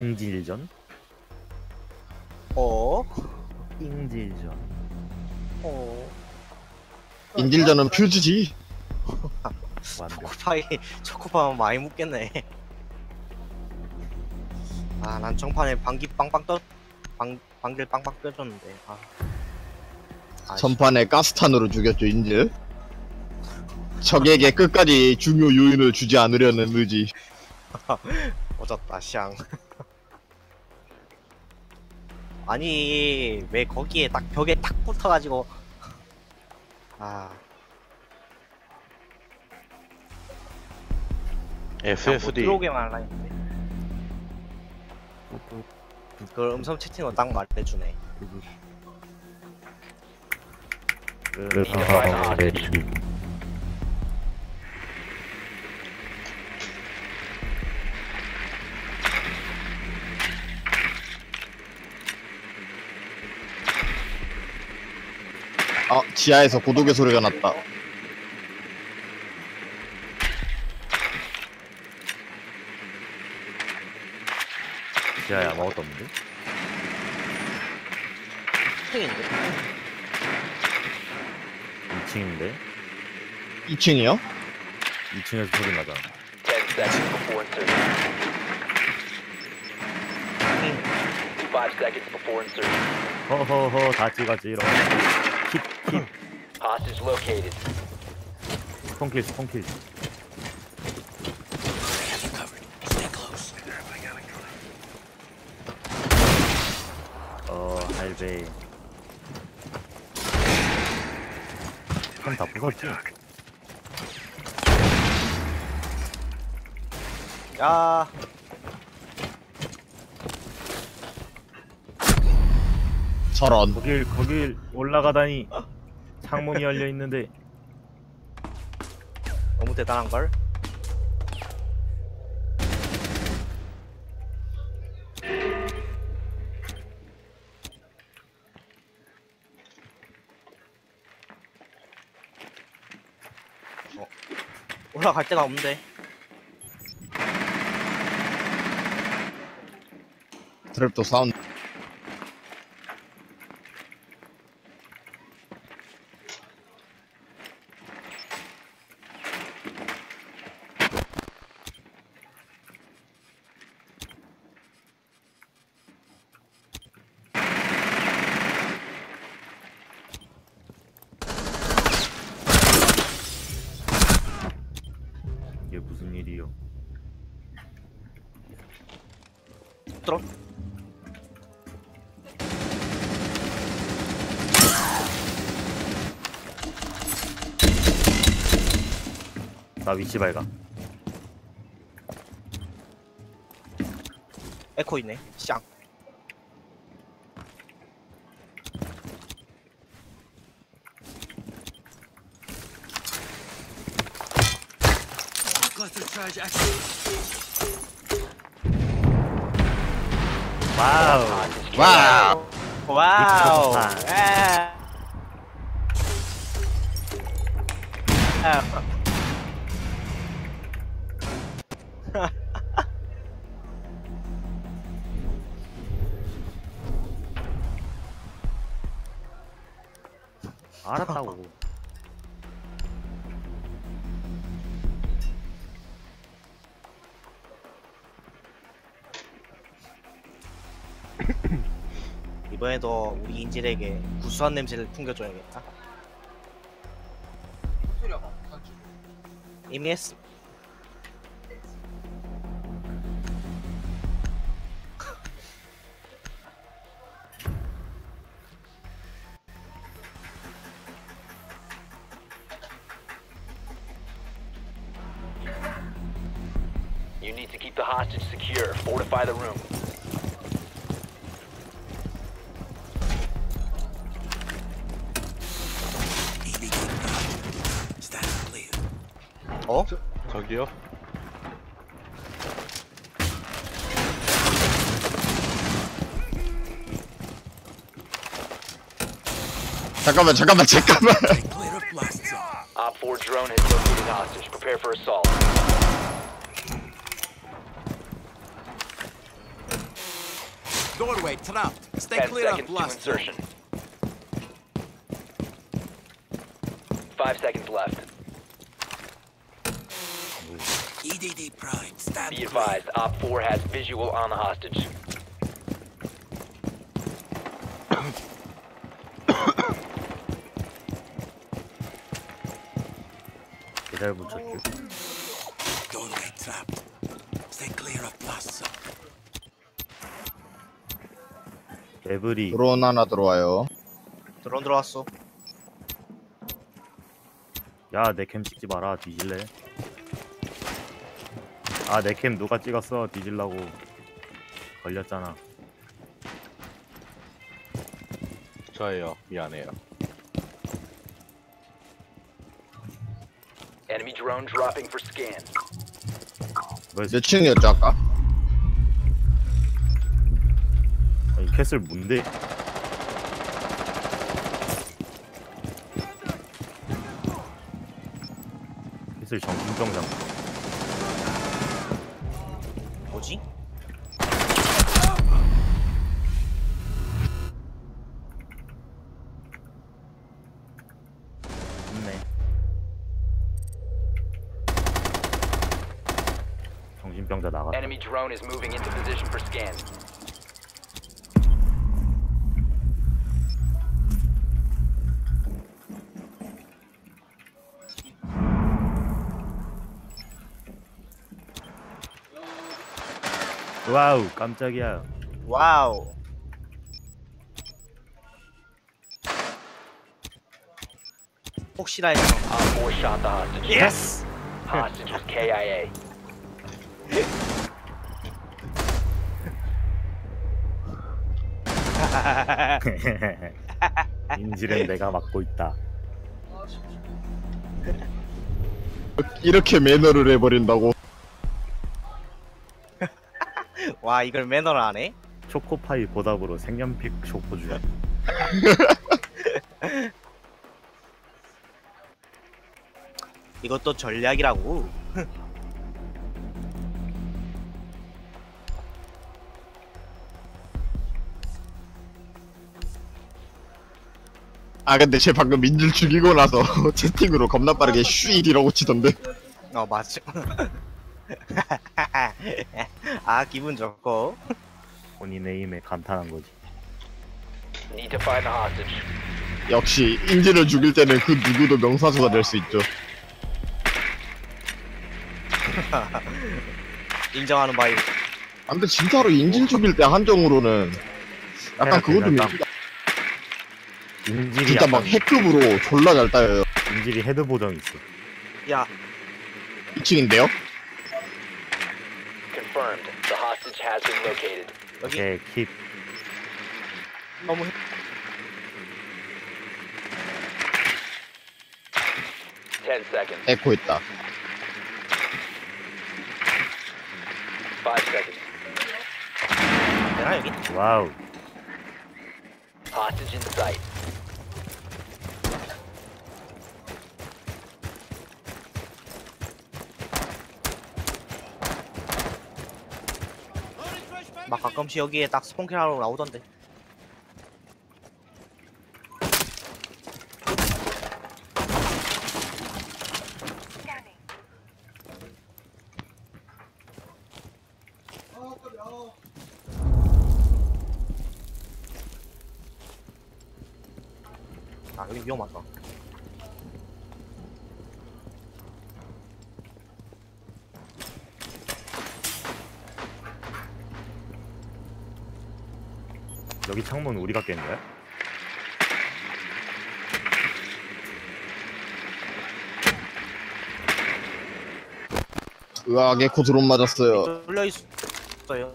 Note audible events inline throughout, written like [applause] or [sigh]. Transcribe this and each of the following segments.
잉질전? 어? 잉질전. 어? 인질전은 퓨즈지. 완벽. 초코파이 초코파이 많이 묻겠네. 아, 난 정판에 방귀 빵빵 떠, 방 방귀를 빵빵 떠줬는데. 아. 아, 전판에 가스탄으로 죽였죠 인질. 적에게 끝까지 중요 요인을 주지 않으려는 의지. [laughs] 어졌다, 샹. 아니, 왜 거기에 딱 벽에 딱 붙어가지고. 아, 못 FFD 들어오게만 하려 했는데. 그걸 음성 채팅으로 딱 말해주네. 그래서 내 죽이. 아 지하에서 고독의 소리가 났다. 지하에 아무것도 없는데? 채팅인데? 2층인데? 2층이요? 2층에서 소리 나잖아. 10 seconds before insertion. 채팅. 5 seconds before insertion. 허허허 다 찍었지 이런. Hostage located. 스폰킬 스폰킬. 어 할배. 손다 부쉈지? 야, 저런. 거길 거길 올라가다니 창문이 열려 있는데 너무 대단한 걸. 어, 올라갈 데가 없는데. 트랩도 사운드. 이게 무슨 일이요? 들어. 나 위치 발각. 에코 있네. 쌍. 와우. Hostage 와우. 와우. 미쳤다. 아. 아. 알았다고. 이번에도 우리 인질에게 구수한 냄새를 풍겨줘야겠다. 이미 했음. You need to keep the hostage secure. Fortify the room. 어? 저기요? 잠깐만 잠깐만 잠깐만. [laughs] Op 4 drone has located hostage. Prepare for assault. Doorway trapped. Stay 10 clear of seconds to blast. zone. insertion. Five seconds left. EDD E Prime. Stand Be clear. advised, Op 4 has visual on the hostage. 기다려 붙였죠. Doorway trapped. Stay clear of blast zone. 레블이 드론 하나 들어와요. 드론 들어왔어. 야 내 캠 찍지 마라 뒤질래. 아 내 캠 누가 찍었어 뒤질라고 걸렸잖아. 저예요. 미안해요. Enemy drone dropping for scan. 뭘몇 층이었죠 아까? 아니, 캐슬 뭔데? 캐슬 정신병장. 뭐지? 있네. 정신병자 나갔다. Enemy drone is moving into position for scan. 와우 깜짝이야. 와우. 혹시나 해서. Op 4 shot the hostage. 예스. Hostage was KIA. 인질은 내가 맡고 있다. 이렇게 매너를 해버린다고. 와 이걸 매너를 안 해? 초코파이 보답으로 색연픽 초코주야. [laughs] 이것도 전략이라고. [laughs] 아 근데 쟤 방금 인질 죽이고 나서 [laughs] 채팅으로 겁나 빠르게 슈이이라고 치던데. 어 맞죠. [laughs] 아 기분 좋고. 본인의 힘에 감탄한 거지. Need to find the hostage. 역시 인질을 죽일 때는 그 누구도 명사수가 될 수 있죠. [laughs] 인정하는 바이. 아 근데 진짜로 인질 죽일 때 한정으로는 약간 그거 좀? 있다. 인질이 진짜 막 약간 핵급으로 졸라 잘 따여요. 인질이 헤드 보정 있어. 야 2층인데요? Confirmed. The hostage has been located. 여기 오케이 킵. 너무 해- 10 seconds. 에코 있다. 5 seconds. 되나 여기? 와우. Hostage in sight. 가끔씩 여기에 딱 스폰키라로 나오던데. 아 여기 위험하다. 창문 우리가 깬 거야? 으악 에코 드론 맞았어요. 뚫려 있어요.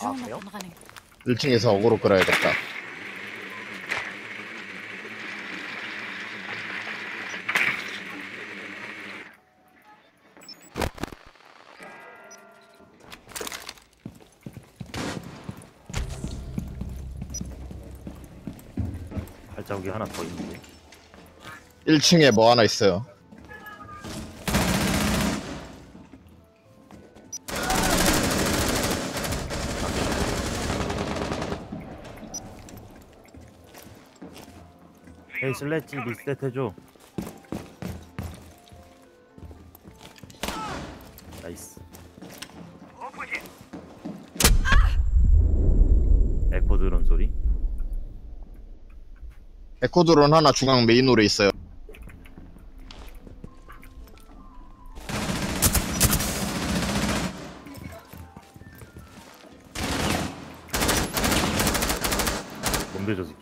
아 Drone 그래요? up and running. 1층에서 어그로 끌어야겠다. 하나 더 있는데. 1층에 뭐 하나 있어요. 헤이 슬래지 리셋 해줘 에코드론 하나 중앙 메인홀에 있어요. 뭔데 저 새끼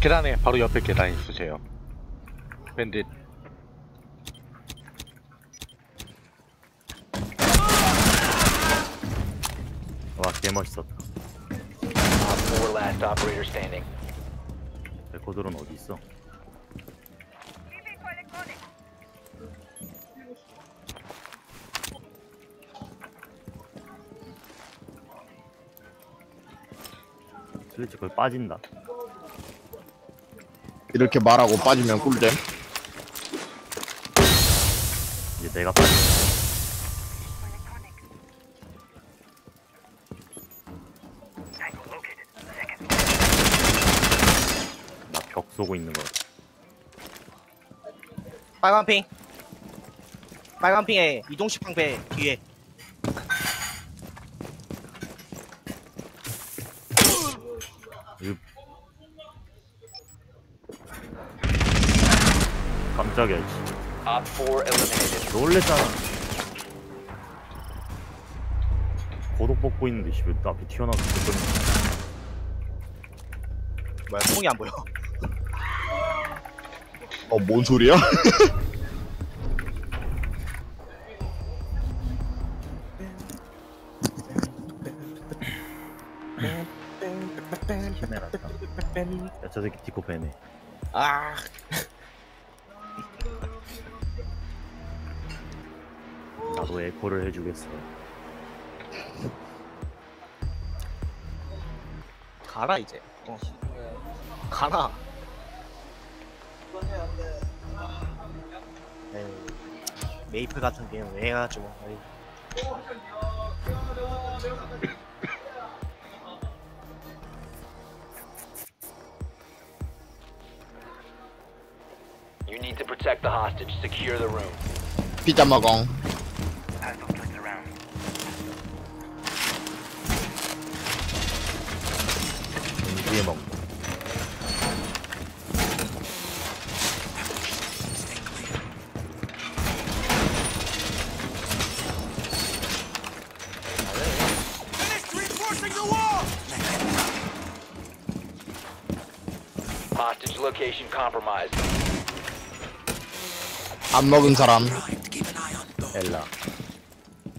계단에 바로 옆에 계단 있으세요. 밴딧 와 개멋있었다 Op 4 last operator standing. 드론 어디 있어 슬래지 거의 빠진다 이렇게 말하고 빠지면 꿀잼. 이제 내가 빠진 나 쏘고 있는 거 같아 빨간 핑. 빨간 핑에 이동식 방배 뒤에. 깜짝이야 씨. Op 4 eliminated. 놀랬잖아 고독 벗고 있는데 씨왜 앞에 튀어나와서 그 뭐야 통이 안 보여. 어, 뭔 소리야? 캐메라다 야 저 새끼 디코 패네 아. 나도 에코를 해주겠어 가라 이제. 어. 가라. 에이, 메이플 같은 게임 왜 해가지고. 에이. You need to protect the hostage. Secure the room. 피자 먹엉. 동시에 먹고 compromised. 안 먹은 사람. 엘라.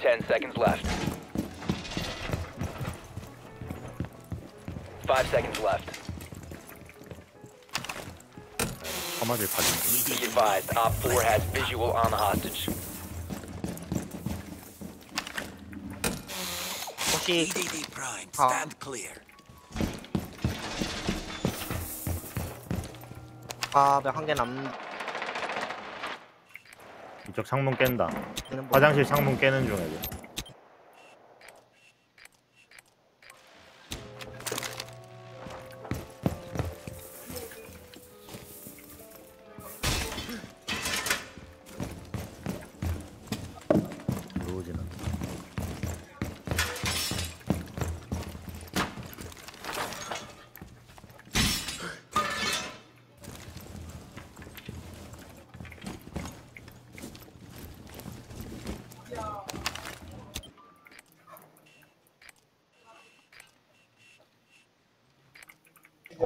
10 seconds left. 5 seconds left. 화마를 받은. Be advised, Op 4 has visual on the hostage. 혹시 아 400 한 개 남. 이쪽 창문 깬다. 화장실 창문 깨는 중이야.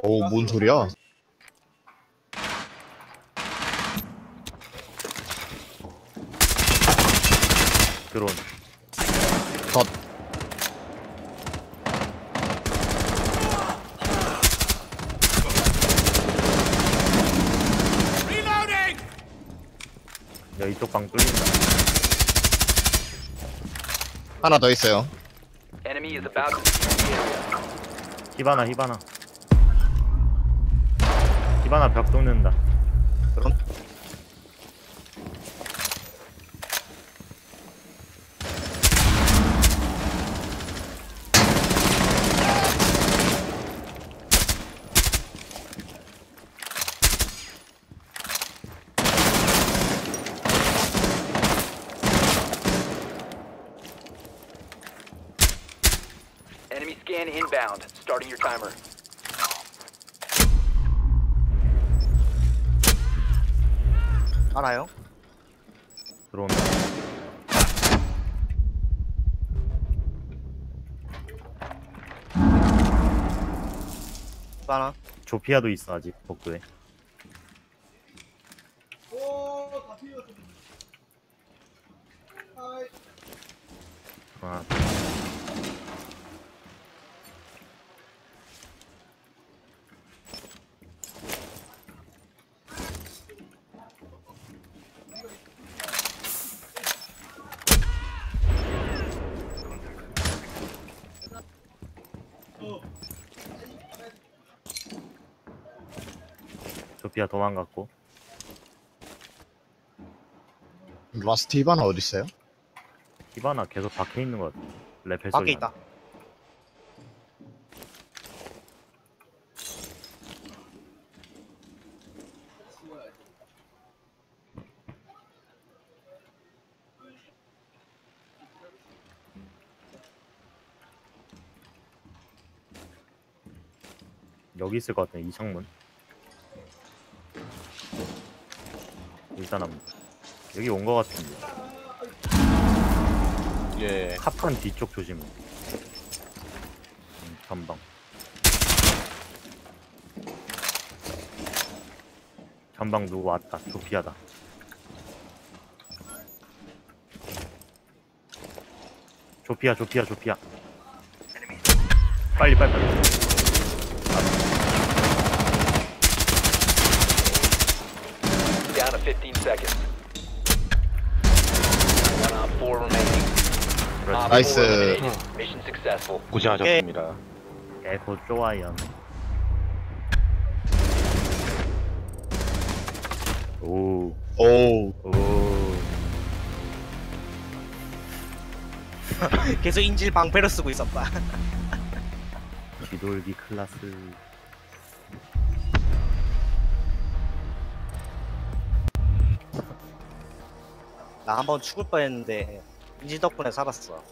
어우, 뭔 소리야? 드론 덧. 야 이쪽 방 뚫린다 하나 더 있어요. Enemy is about to defuse the area. 히바나 히바나 히바나 벽 뚫는다 그럼 Enemy scan inbound. Starting your timer. 알아요? 들어온다. 또 하나 조피아도 있어 아직 복도에. 아, 조피아 도망갔고 라스트 히바나 어딨어요? 히바나 계속 밖에 있는 것 같아. 레펠 밖에 소리 있다 여기 있을 것 같네 이 창문 일단 한 여기 온 것 같은데. 예. 카판 뒤쪽 조심. 음, 전방. 전방 누구 왔다. 조피하다. 조피아 조피아 조피아 빨리 빨리 빨리 Down to 15 seconds. One on four remaining. 그렇지 Op 나이스. four eliminated. Mission successful. 고생하셨습니다. 에고 좋아요 오 오우 오. 계속 인질 방패를 쓰고 있었다 뒤돌기 클라스 나 한 번 죽을 뻔했는데 인질 덕분에 살았어